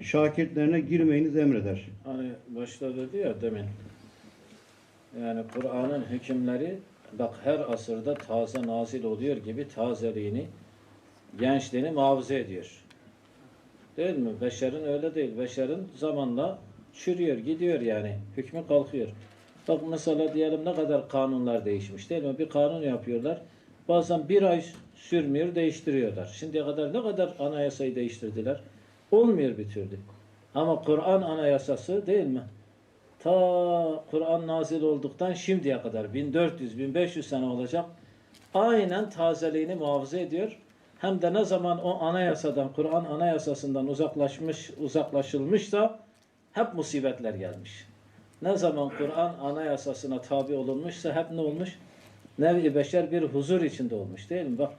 şakirtlerine girmeyiniz emreder. Hani başta dedi ya demin. Yani Kur'an'ın hükümleri bak her asırda taze nazil oluyor gibi tazeliğini, gençliğini muhafaza ediyor. Değil mi? Beşerin öyle değil. Beşerin zamanla çürüyor, gidiyor yani. Hükmü kalkıyor. Bak mesela diyelim ne kadar kanunlar değişmiş değil mi? Bir kanun yapıyorlar. Bazen bir ay sürmüyor, değiştiriyorlar. Şimdiye kadar ne kadar anayasayı değiştirdiler? Olmuyor bir türlü. Ama Kur'an anayasası değil mi? Ta Kur'an nazil olduktan şimdiye kadar 1400-1500 sene olacak. Aynen tazeliğini muhafaza ediyor. Hem de ne zaman o anayasadan, Kur'an anayasasından uzaklaşmış, uzaklaşılmışsa hep musibetler gelmiş. Ne zaman Kur'an anayasasına tabi olunmuşsa hep ne olmuş? Nevi beşer bir huzur içinde olmuş değil mi? Bak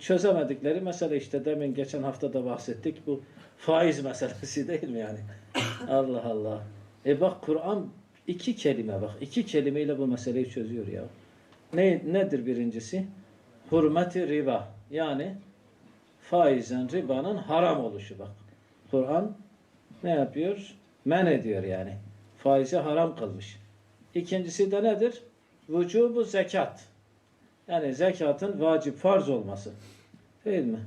çözemedikleri mesele işte demin geçen hafta da bahsettik bu faiz meselesi değil mi yani? Allah Allah. E bak Kur'an iki kelime bak iki kelimeyle bu meseleyi çözüyor ya. Ne nedir birincisi? Hürmeti riba. Yani faizin ribanın haram oluşu bak. Kur'an ne yapıyor? Men ediyor yani. Faizi haram kılmış. İkincisi de nedir? Vücubu zekat. Yani zekatın vacip farz olması. Değil mi?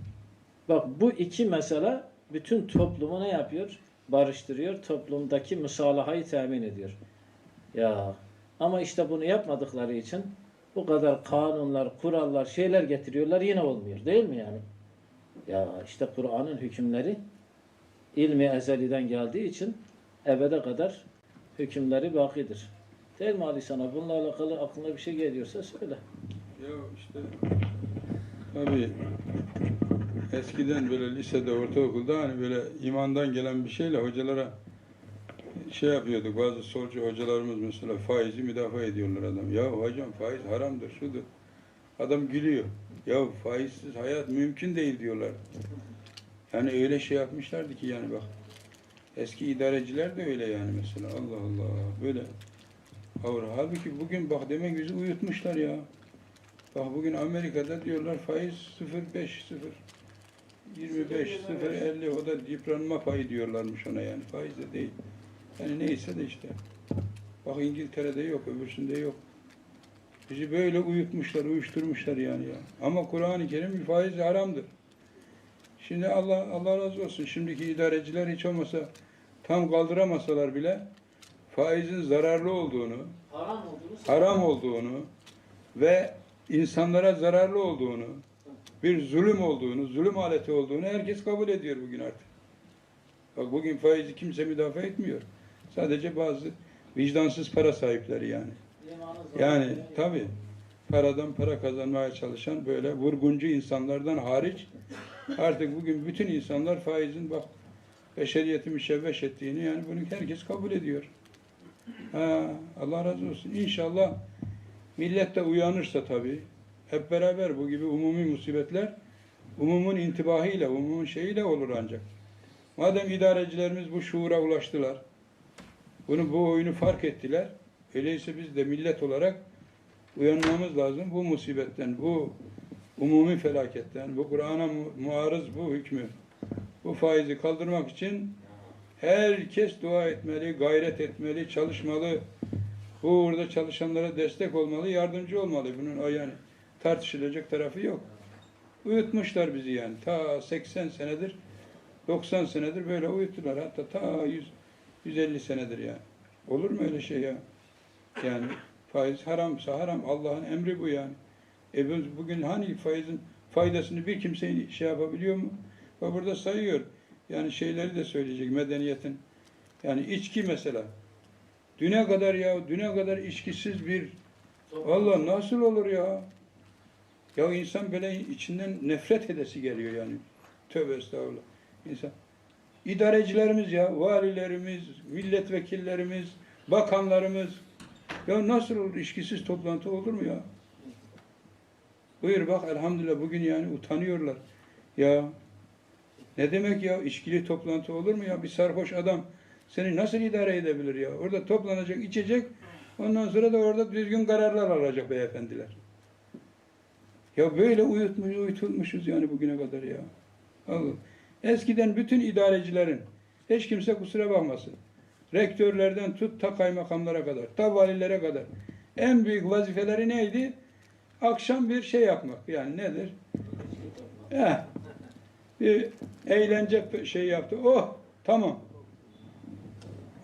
Bak bu iki mesele bütün toplumu ne yapıyor? Barıştırıyor. Toplumdaki müsalahayı temin ediyor. Ya ama işte bunu yapmadıkları için bu kadar kanunlar, kurallar, şeyler getiriyorlar yine olmuyor. Değil mi yani? Ya işte Kur'an'ın hükümleri ilmi ezeliden geldiği için ebede kadar hükümleri bakidir. Değil mi Ali sana? Bununla alakalı aklına bir şey geliyorsa söyle. Ya işte tabii eskiden böyle lisede, ortaokulda hani böyle imandan gelen bir şeyle hocalara şey yapıyorduk. Bazı solcu hocalarımız mesela faizi müdafaa ediyorlar adam. Ya hocam faiz haramdır, şudur. Adam gülüyor. Ya faizsiz hayat mümkün değil diyorlar. Yani öyle şey yapmışlardı ki yani bak. Eski idareciler de öyle yani mesela. Allah Allah. Böyle. Halbuki bugün bak demek bizi uyutmuşlar ya. Bak bugün Amerika'da diyorlar faiz 0.5, 0. 25, 0, 50 o da yıpranma payı diyorlarmış ona yani. Faiz de değil. Yani neyse de işte. Bak İngiltere'de yok, öbürsünde yok. Bizi böyle uyutmuşlar, uyuşturmuşlar yani ya. Ama Kur'an-ı Kerim faiz haramdır. Şimdi Allah Allah razı olsun. Şimdiki idareciler hiç olmasa tam kaldıramasalar bile faizin zararlı olduğunu, Haram olduğunu haram olduğunu ve insanlara zararlı olduğunu, bir zulüm olduğunu, zulüm aleti olduğunu herkes kabul ediyor bugün artık. Bak bugün faizi kimse müdafaa etmiyor. Sadece bazı vicdansız para sahipleri yani. Yani tabi paradan para kazanmaya çalışan böyle vurguncu insanlardan hariç artık bugün bütün insanlar faizin bak beşeriyeti müşevveş ettiğini yani bunu herkes kabul ediyor. Ha, Allah razı olsun. İnşallah millet de uyanırsa tabii hep beraber bu gibi umumi musibetler umumun intibahıyla, umumun şeyiyle olur ancak. Madem idarecilerimiz bu şuura ulaştılar, bunu bu oyunu fark ettiler, öyleyse biz de millet olarak uyanmamız lazım bu musibetten, bu umumi felaketten, bu Kur'an'a mu- muarız bu hükmü, bu faizi kaldırmak için herkes dua etmeli, gayret etmeli, çalışmalı. Bu uğurda çalışanlara destek olmalı, yardımcı olmalı. Bunun o yani tartışılacak tarafı yok. Uyutmuşlar bizi yani. Ta 80 senedir, 90 senedir böyle uyuttular. Hatta ta 100, 150 senedir yani. Olur mu öyle şey ya? Yani faiz haramsa haram. Allah'ın emri bu yani. E biz bugün hani faizin faydasını bir kimse şey yapabiliyor mu? Bak burada sayıyor. Yani şeyleri de söyleyecek medeniyetin. Yani içki mesela. Düne kadar ya, düne kadar içkisiz bir Allah nasıl olur ya? Ya insan böyle içinden nefret edesi geliyor yani. Tövbe estağfurullah. İnsan. İdarecilerimiz ya, valilerimiz, milletvekillerimiz, bakanlarımız. Ya nasıl olur içkisiz toplantı olur mu ya? Buyur bak elhamdülillah bugün yani utanıyorlar. Ya ne demek ya içkili toplantı olur mu ya? Bir sarhoş adam seni nasıl idare edebilir ya? Orada toplanacak, içecek. Ondan sonra da orada düzgün kararlar alacak beyefendiler. Ya böyle uyutmuş, uyutulmuşuz yani bugüne kadar ya. Allah. Eskiden bütün idarecilerin, hiç kimse kusura bakmasın. Rektörlerden tut ta kaymakamlara kadar, ta valilere kadar. En büyük vazifeleri neydi? Akşam bir şey yapmak. Yani nedir? Eh, bir eğlence şey yaptı. Oh, tamam.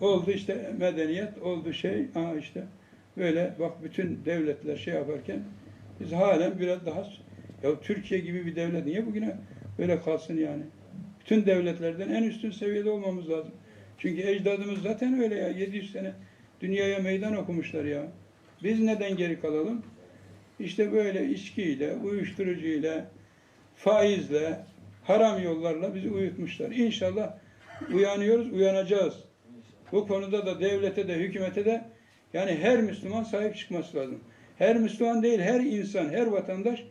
Oldu işte medeniyet, oldu şey. Aa işte böyle bak bütün devletler şey yaparken biz halen biraz daha ya Türkiye gibi bir devlet niye bugüne böyle kalsın yani? Bütün devletlerden en üstün seviyede olmamız lazım. Çünkü ecdadımız zaten öyle ya. 700 sene dünyaya meydan okumuşlar ya. Biz neden geri kalalım? İşte böyle içkiyle, uyuşturucuyla, faizle, haram yollarla bizi uyutmuşlar. İnşallah uyanıyoruz, uyanacağız. Bu konuda da devlete de, hükümete de yani her Müslüman sahip çıkması lazım. Her Müslüman değil, her insan, her vatandaş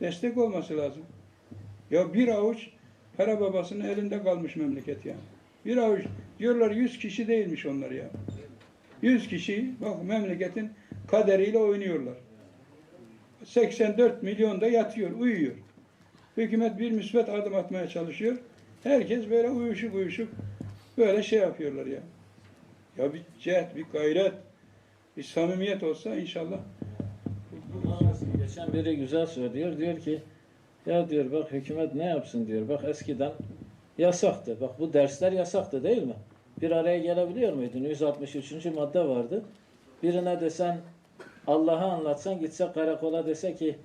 destek olması lazım. Ya bir avuç para babasının elinde kalmış memleket ya. Bir avuç diyorlar 100 kişi değilmiş onlar ya. 100 kişi bak memleketin kaderiyle oynuyorlar. 84 milyon da yatıyor, uyuyor. Hükümet bir müsbet adım atmaya çalışıyor. Herkes böyle uyuşuk uyuşuk böyle şey yapıyorlar ya. Ya bir cehd, bir gayret, bir samimiyet olsa inşallah Geçen biri güzel söylüyor. Diyor ki ya diyor bak hükümet ne yapsın diyor. Bak eskiden yasaktı. Bak bu dersler yasaktı değil mi? Bir araya gelebiliyor muydun? 163. madde vardı. Birine desen Allah'ı anlatsan gitse karakola dese ki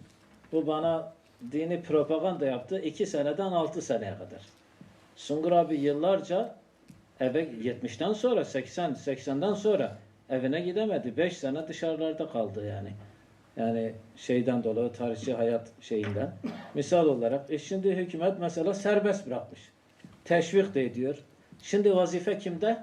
bu bana dini propaganda yaptı. 2 seneden 6 seneye kadar. Sungur abi yıllarca eve 70'ten sonra 80 80'den sonra evine gidemedi. 5 sene dışarılarda kaldı yani. Yani şeyden dolayı tarihçi hayat şeyinden. Misal olarak e şimdi hükümet mesela serbest bırakmış. Teşvik de ediyor. Şimdi vazife kimde?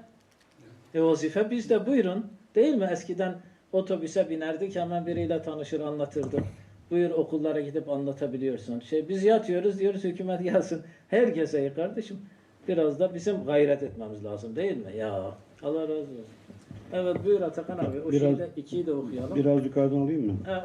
E vazife bizde buyurun. Değil mi? Eskiden otobüse binerdik hemen biriyle tanışır anlatırdık. Buyur okullara gidip anlatabiliyorsun. Şey biz yatıyoruz diyoruz hükümet gelsin. Herkese kardeşim. Biraz da bizim gayret etmemiz lazım değil mi? Ya Allah razı olsun. Evet buyur Atakan abi. O Biraz- şeyde ikiyi de okuyalım. Biraz yukarıdan alayım mı? Ha,